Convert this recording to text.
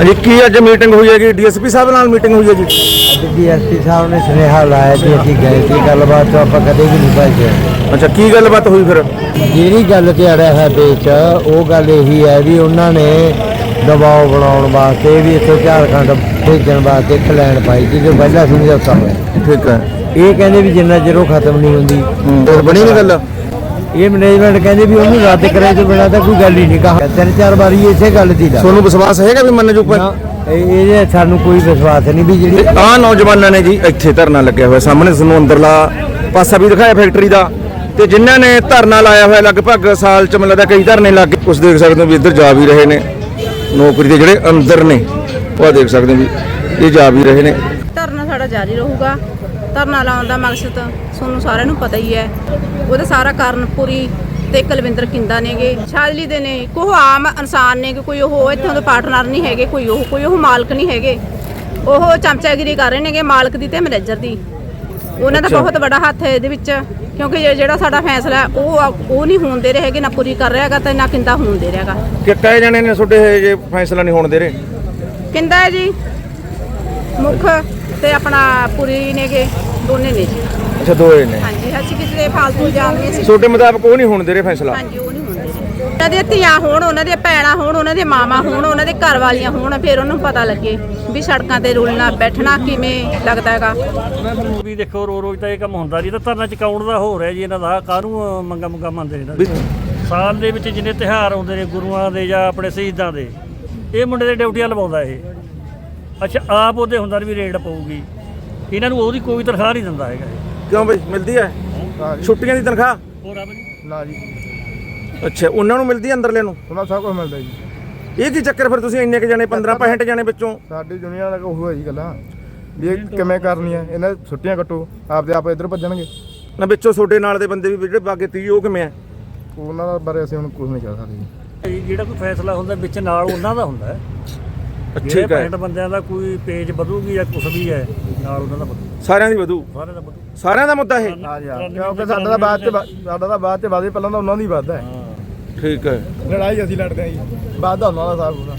ਅਜੀ ਕੀ ਅੱਜ ਮੀਟਿੰਗ ਹੋਈ ਹੈਗੀ? ਡੀਐਸਪੀ ਸਾਹਿਬ ਨਾਲ ਮੀਟਿੰਗ ਹੋਈ ਹੈ ਜੀ? ਅੱਜ ਡੀਐਸਪੀ ਸਾਹਿਬ ਨੇ ਸੁਨੇਹਾ ਲਾਇਆ ਕਿ ਅਸੀਂ ਗਏ ਸੀ ਗੱਲਬਾਤ ਤੋਂ ਆਪਾਂ ਕਦੇ ਵੀ ਨਹੀਂ ਭੱਜੇ। ਅੱਛਾ ਕੀ ਗੱਲਬਾਤ ਹੋਈ ਫਿਰ? ਜਿਹੜੀ ਗੱਲ ਤੇ ਅੜਿਆ ਹੈ ਵਿੱਚ ਉਹ ਗੱਲ ਇਹੀ ਹੈ ਵੀ ਉਹਨਾਂ ਨੇ ਦਬਾਅ ਬਣਾਉਣ ਵਾਸਤੇ ਵੀ ਇੱਥੋਂ ਝਾਰਖੰਡ ਭੇਜਣ ਵਾਸਤੇ ਇੱਕ ਲਾਈਨ ਪਾਈ ਸੀ ਜੋ ਪਹਿਲਾਂ ਸਮਝੌਤਾ ਹੋਇਆ ਠੀਕ ਹੈ। ਇਹ ਕਹਿੰਦੇ ਵੀ ਜਿੰਨਾ ਚਿਰ ਉਹ ਖਤਮ ਨਹੀਂ ਹੁੰਦੀ ਹੋਰ ਬਣੀ ਨਹੀਂ ਗੱਲ। ਇਹ ਮੈਨੇਜਮੈਂਟ ਕਹਿੰਦੇ ਵੀ ਉਹਨੂੰ ਰੱਦ ਕਰੇ ਤੋਂ ਬਿਨਾਂ ਤਾਂ ਕੋਈ ਗੱਲ ਹੀ ਨਹੀਂ ਕਹਾ। ਤਿੰਨ ਚਾਰ ਵਾਰੀ ਇਸੇ ਗੱਲ ਦੀ ਦਾ। ਤੁਹਾਨੂੰ ਵਿਸ਼ਵਾਸ ਹੈਗਾ ਵੀ ਮੰਨ ਜੂ ਨਾ, ਇਹ ਇਹਦੇ ਸਾਨੂੰ ਕੋਈ ਵਿਸ਼ਵਾਸ ਨਹੀਂ ਵੀ ਜਿਹੜੀ ਆ ਨੌਜਵਾਨਾਂ ਨੇ ਜੀ ਇੱਥੇ ਧਰਨਾ ਲੱਗਿਆ ਹੋਇਆ ਸਾਹਮਣੇ ਤੁਹਾਨੂੰ ਅੰਦਰਲਾ ਪਾਸਾ ਵੀ ਦਿਖਾਇਆ ਫੈਕਟਰੀ ਦਾ। ਤੇ ਜਿਨ੍ਹਾਂ ਨੇ ਧਰਨਾ ਲਾਇਆ ਹੋਇਆ ਲਗਭਗ ਸਾਲ ਚ ਮੈਨੂੰ ਲੱਗਦਾ ਕਈ ਧਰਨੇ ਲੱਗ ਗਏ। ਉਸ ਦੇਖ ਸਕਦੇ ਹੋ ਵੀ ਇੱਧਰ ਜਾ ਵੀ ਰਹੇ ਨੇ। ਨੌਕਰੀ ਦੇ ਜਿਹੜੇ ਅੰਦਰ ਨੇ ਉਹ ਆਹ ਦੇਖ ਸਕਦੇ ਹੋ ਵੀ ਇਹ ਜਾ ਵੀ ਰਹੇ ਨੇ। ਧਰਨਾ ਸਾਡਾ ਜਾਰੀ ਰਹੂਗਾ। ਧਰਨਾ ਲਾਉਣ ਦਾ ਮਕਸਦ ਤੁਹਾਨੂੰ ਸਾਰਿਆਂ ਨੂੰ ਪਤਾ ਹੀ ਹੈ। ਉਹਦਾ ਸਾਰਾ ਕਾਰਨ ਪੂਰੀ ਤੇ ਕੁਲਵਿੰਦਰ ਕਿੰਦਾ ਨੇਗੇ। ਸ਼ਾਦਲੀ ਦੇ ਨੇ ਕੋਈ ਆਮ ਇਨਸਾਨ ਨੇ ਕਿ ਕੋਈ ਉਹ ਇੱਥੋਂ ਦੇ ਪਾਰਟਨਰ ਨਹੀਂ ਹੈਗੇ ਕੋਈ ਉਹ ਕੋਈ ਉਹ ਮਾਲਕ ਨਹੀਂ ਹੈਗੇ। ਉਹ ਚਮਚਾਗਿਰੀ ਕਰ ਰਹੇ ਨੇਗੇ ਮਾਲਕ ਦੀ ਤੇ ਮੈਨੇਜਰ ਦੀ। ਉਹਨਾਂ ਦਾ। ਬਹੁਤ ਵੱਡਾ ਹੱਥ ਹੈ ਇਹਦੇ ਵਿੱਚ ਕਿਉਂਕਿ ਇਹ ਜਿਹੜਾ ਸਾਡਾ ਫੈਸਲਾ ਉਹ ਉਹ ਨਹੀਂ ਹੋਣ ਦੇ ਰਹੇ ਹੈਗੇ ਨਾ ਪੂਰੀ ਕਰ ਰਿਹਾਗਾ ਤੇ ਨਾ ਕਿੰਦਾ ਹੋਣ ਦੇ ਰਿਹਾਗਾ ਕਿ ਕਹੇ ਜਾਣੇ ਨੇ ਤੁਹਾਡੇ ਇਹ ਜੇ ਫੈਸਲਾ ਨਹੀਂ ਹੋਣ ਦੇ ਰਹੇ? ਕਿੰਦਾ ਹੈ ਜੀ? ਮੁੱਖ ਤੇ ਆਪਣਾ ਪੂਰੀ ਨੇਗੇ ਦੋਨੇ ਨੇ ਜੀ। ਅੱਛਾ ਦੋਏ ਨੇ। ਹਾਂਜੀ ਅਸੀਂ ਕਿਸੇ ਦੇ ਫਾਲਤੂ ਜਾਣਦੇ ਸੀ। ਤੁਹਾਡੇ ਮੁਤਾਬਕ ਉਹ ਨਹੀਂ ਹੋਣ ਦੇ ਰਹੇ ਫੈਸਲਾ? ਹਾਂਜੀ ਉਹ ਨਹੀਂ ਹੁੰਦੇ ਉਹਨਾਂ ਦੀਆਂ ਧੀਆਂ ਹੋਣ ਉਹਨਾਂ ਦੀਆਂ ਭੈਣਾਂ ਹੋਣ ਉਹਨਾਂ ਦੇ ਮਾਮਾ ਹੋਣ ਉਹਨਾਂ ਦੇ ਘਰ ਵਾਲੀਆਂ ਹੋਣ ਫਿਰ ਉਹਨੂੰ ਪਤਾ ਲੱਗੇ ਵੀ ਸੜਕਾਂ ਤੇ ਰੁਲਣਾ ਬੈਠਣਾ ਕਿਵੇਂ ਲੱਗਦਾ ਹੈਗਾ। ਵੀ ਦੇਖੋ ਰੋ ਰੋਜ਼ ਤਾਂ ਇਹ ਕੰਮ ਹੁੰਦਾ ਨਹੀਂ। ਤਾਂ ਧਰਨਾ ਚਕਾਉਣ ਦਾ ਹੋ ਰਿਹਾ ਜੀ ਇਹਨਾਂ ਦਾ। ਕਾਹਨੂੰ ਮੰਗਾ ਮੰਗਾ ਮੰਨਦੇ ਨੇ ਵੀ ਸਾਲ ਦੇ ਵਿੱਚ ਜਿੰਨੇ ਤਿਹਾਰ ਆਉਂਦੇ ਨੇ ਗੁਰੂਆਂ ਦੇ ਜਾਂ ਆਪਣੇ ਸ਼ਹੀਦਾਂ ਦੇ ਇਹ ਮੁੰਡੇ ਦੇ ਡਿਊਟੀਆਂ ਲਵਾਉਂਦਾ ਇਹ। ਅੱਛਾ ਆਪ ਉਹਦੇ ਹੁੰਦਾ ਵੀ ਰੇਡ ਪਊਗੀ। ਇਹਨਾਂ ਨੂੰ ਉਹਦੀ ਕੋਈ ਤਨਖਾਹ ਨਹੀਂ ਦਿੰਦਾ ਹੈਗਾ ਇਹ। ਕਿਉਂ ਬਈ? ਮਿਲਦੀ ਹੈ? ਛੁੱਟੀਆਂ ਦੀ ਤਨਖਾਹ? ਹੋਰ ਆ ਬਈ। ਨਾ ਜੀ। ਅੱਛਾ ਉਹਨਾਂ ਨੂੰ ਮਿਲਦੀ ਹੈ ਅੰਦਰਲੇ ਨੂੰ? ਉਹਨਾਂ ਸਭ ਕੁਝ ਮਿਲਦਾ ਜੀ। ਇਹ ਕੀ ਚੱਕਰ ਫਿਰ ਤੁਸੀਂ ਇੰਨੇ ਕ ਜਾਣੇ 15 65 ਜਾਣੇ ਵਿੱਚੋਂ? ਸਾਡੀ ਦੁਨੀਆ ਦਾ ਉਹ ਹੈ ਜੀ ਗੱਲਾਂ। ਵੀ ਇਹ ਕਿਵੇਂ ਕਰਨੀ ਹੈ ਇਹਨਾਂ ਦੀ ਛੁੱਟੀਆਂ ਕੱਟੋ। ਆਪਦੇ ਆਪ ਇੱਧਰ ਭੱਜਣਗੇ। ਨਾ ਵਿੱਚੋਂ ਤੁਹਾਡੇ ਨਾਲ ਦੇ ਬੰਦੇ ਵੀ ਜਿਹੜੇ ਬਾਗੇ ਤੀ ਉਹ ਕਿਵੇਂ ਆ? ਉਹਨਾਂ ਦਾ ਬਾਰੇ ਅਸੀਂ ਹੁਣ ਕੁਝ ਨਹੀਂ ਕਹਿ ਸਕਦੇ ਜੀ। ਇਹ ਜਿਹੜਾ ਕੋਈ ਫੈਸਲਾ ਹੁੰਦਾ ਵਿੱਚ ਨਾਲ ਉਹਨਾਂ ਦਾ ਹੁੰਦਾ ਹੈ। ਠੀਕ ਹੈ। 65 ਬੰਦਿਆਂ ਦਾ ਕੋਈ ਪੇਜ ਵਧੂਗੀ ਜਾਂ ਕੁਝ ਵੀ ਹੈ ਨਾਲ ਉਹਨਾਂ ਦਾ ਵਧੂ। ਸਾਰਿਆਂ ਦੀ ਵਧੂ। ਸਾਰੇ ਦਾ ਵਧੂ। ਸਾਰਿਆਂ ਦਾ ਮੁੱਦਾ ਇਹ। ਹਾਂ ਜੀ ਕਿਉਂਕਿ ਸਾਡਾ ਤਾਂ ਬਾਅਦ ਚ ਵ- ਸਾਡਾ ਤਾਂ ਬਾਅਦ ਚ ਵਾਦੇ ਪਹਿਲਾਂ ਤਾਂ ਉਹਨਾਂ ਦੀ ਵੱਧਦਾ ਹੈ। ਠੀਕ ਹੈ। ਲੜਾਈ ਅਸੀਂ ਲੜਦੇ ਹਾਂ ਜੀ। ਬਾਅਦ ਦਾ ਉਹਨਾਂ ਦਾ ਸਾਥ ਪੂਰਾ।